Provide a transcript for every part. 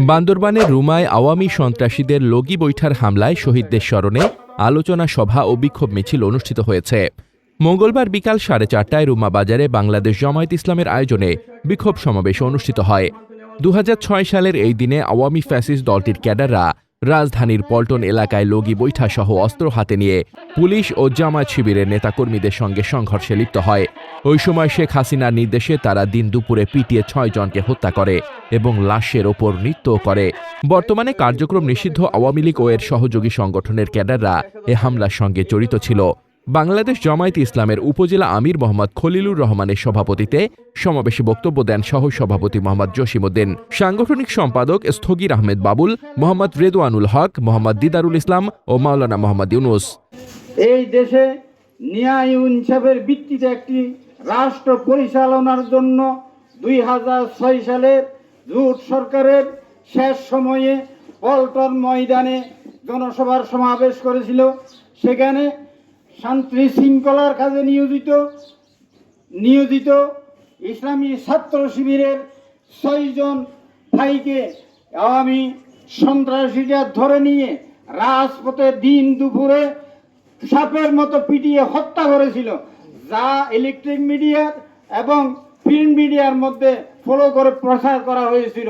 বান্দরবানের রুমায় আওয়ামী সন্ত্রাসীদের লগি বৈঠার হামলায় শহীদদের স্মরণে আলোচনা সভা ও বিক্ষোভ মিছিল অনুষ্ঠিত হয়েছে। মঙ্গলবার বিকাল সাড়ে চারটায় রুমা বাজারে বাংলাদেশ জামায়াত ইসলামের আয়োজনে বিক্ষোভ সমাবেশ অনুষ্ঠিত হয়। দু হাজার ছয় সালের এই দিনে আওয়ামী ফ্যাসিস দলটির ক্যাডাররা রাজধানীর পল্টন এলাকায় লগি বৈঠাসহ অস্ত্র হাতে নিয়ে পুলিশ ও জামায়াত শিবিরের নেতাকর্মীদের সঙ্গে সংঘর্ষে লিপ্ত হয়। ওই সময় শেখ হাসিনার নির্দেশে তারা দিন দুপুরে পিটিয়ে ছয় জনকে হত্যা করে এবং লাশের ওপর নৃত্য করে। বর্তমানে কার্যক্রম নিষিদ্ধ আওয়ামী লীগ ও এর সহযোগী সংগঠনের ক্যাডাররা এ হামলার সঙ্গে জড়িত ছিল। বাংলাদেশ জামায়াত ইসলামের উপজেলা আমির মোহাম্মদ খলিলুর রহমানের সভাপতিতে সমাবেশে বক্তব্য দেন সহ সভাপতি মোহাম্মদ জসিমউদ্দিন, সাংগঠনিক সম্পাদক স্থগির আহমেদ বাবুল, মোহাম্মদ রেদওয়ানুল হক, মোহাম্মদ দিদারুল ইসলাম ও মাওলানা মোহাম্মদ ইউনুস। এই দেশে ন্যায় ইনসাফের ভিত্তিতে একটি রাষ্ট্র পরিচালনার জন্য দুই হাজার ছয় সালের জোট সরকারের শেষ সময়ে পল্টন ময়দানে জনসভার সমাবেশ করেছিল। সেখানে শান্তি শৃঙ্খলার কাজে নিয়োজিত নিয়োজিত ইসলামী ছাত্র শিবিরের ছয়জন ভাইকে আওয়ামী সন্ত্রাসীরা ধরে নিয়ে রাজপথে দিন দুপুরে সাপের মতো পিটিয়ে হত্যা করেছিল। যা ইলেকট্রিক মিডিয়ার এবং প্রিন্ট মিডিয়ার মধ্যে ফলো করে প্রচার করা হয়েছিল।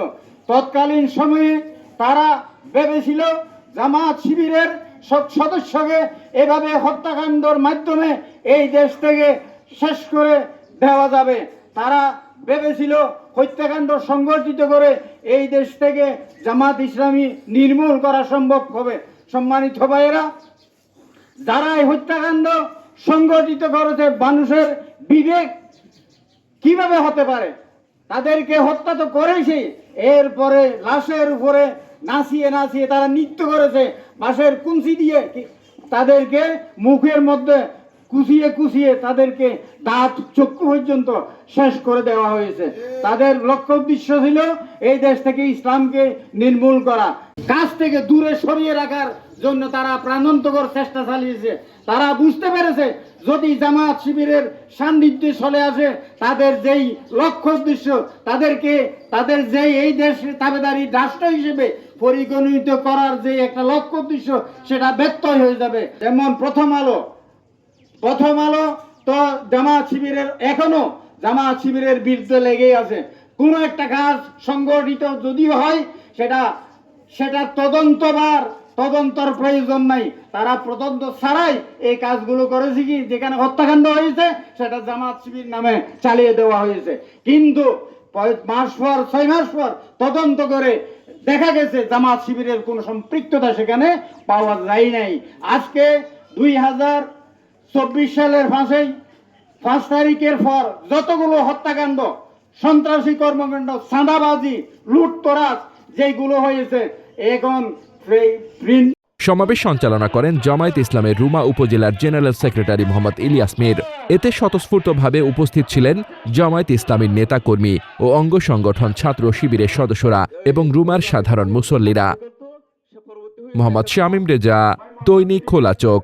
তৎকালীন সময়ে তারা ভেবেছিল জামাত শিবিরের সব সদস্যকে এভাবে হত্যাকাণ্ডর মাধ্যমে এই দেশ থেকে শেষ করে দেওয়া যাবে। তারা ভেবেছিল হত্যাকাণ্ড সংগঠিত করে এই দেশ থেকে জামাত ইসলামী নির্মূল করা সম্ভব হবে। সম্মানিত ভাইয়েরা, যারা এই হত্যাকাণ্ড সংগঠিত করেছে, মানুষের বিবেক কীভাবে হতে পারে? তাদেরকে হত্যা তো করেছে এরপরে লাশের উপরে নাচিয়ে নাচিয়ে তারা নৃত্য করেছে। বাঁশের কুঞ্চি দিয়ে তাদেরকে মুখের মধ্যে কুচিয়ে কুচিয়ে তাদেরকে দাঁত চক্ষু পর্যন্ত শেষ করে দেওয়া হয়েছে। তাদের লক্ষ্য উদ্দেশ্য ছিল এই দেশ থেকে ইসলামকে নির্মূল করা। কাছ থেকে দূরে সরিয়ে রাখার জন্য তারা প্রাণান্তকর চেষ্টা চালিয়েছে। তারা বুঝতে পেরেছে, যদি জামাত শিবিরের সান্নিধ্যে চলে আসে, তাদের যেই লক্ষ্য উদ্দেশ্য, তাদেরকে, তাদের যেই এই দেশ তাবেদারি রাষ্ট্র হিসেবে পরিগণিত করার যে একটা লক্ষ্য উদ্দেশ্য, সেটা ব্যত্যয় হয়ে যাবে। যেমন প্রথম আলো। প্রথম আলো তো জামাত শিবিরের এখনও জামাত শিবিরের বিরুদ্ধে লেগেই আছে। কোনো একটা কাজ সংগঠিত যদিও হয়, সেটা সেটা তদন্তবার, তদন্তর প্রয়োজন নাই। তারা তদন্ত ছাড়াই এই কাজগুলো করেছে কি? যেখানে হত্যাকাণ্ড হয়েছে, সেটা জামাত শিবির নামে চালিয়ে দেওয়া হয়েছে। কিন্তু মাস পর, ছয় মাস পর তদন্ত করে দেখা গেছে জামাত শিবিরের কোনো সম্পৃক্ততা সেখানে পাওয়া যায় নাই। আজকে দুই হাজার চব্বিশ সালের ফাঁসে পাঁচ তারিখের পর যতগুলো হত্যাকাণ্ড, সন্ত্রাসী কর্মকাণ্ড, চাঁদাবাজি, লুটতরাজ যেগুলো হয়েছে, এখন সমাবেশ সঞ্চালনা করেন জামায়াত ইসলামের রুমা উপজেলার জেনারেল সেক্রেটারি মোহাম্মদ ইলিয়াস মির। এতে স্বতঃস্ফূর্তভাবে উপস্থিত ছিলেন জামায়াত ইসলামীর নেতাকর্মী ও অঙ্গ সংগঠন ছাত্র শিবিরের সদস্যরা এবং রুমার সাধারণ মুসল্লিরা। মোহাম্মদ শামিম রেজা, দৈনিক খোলা চোখ।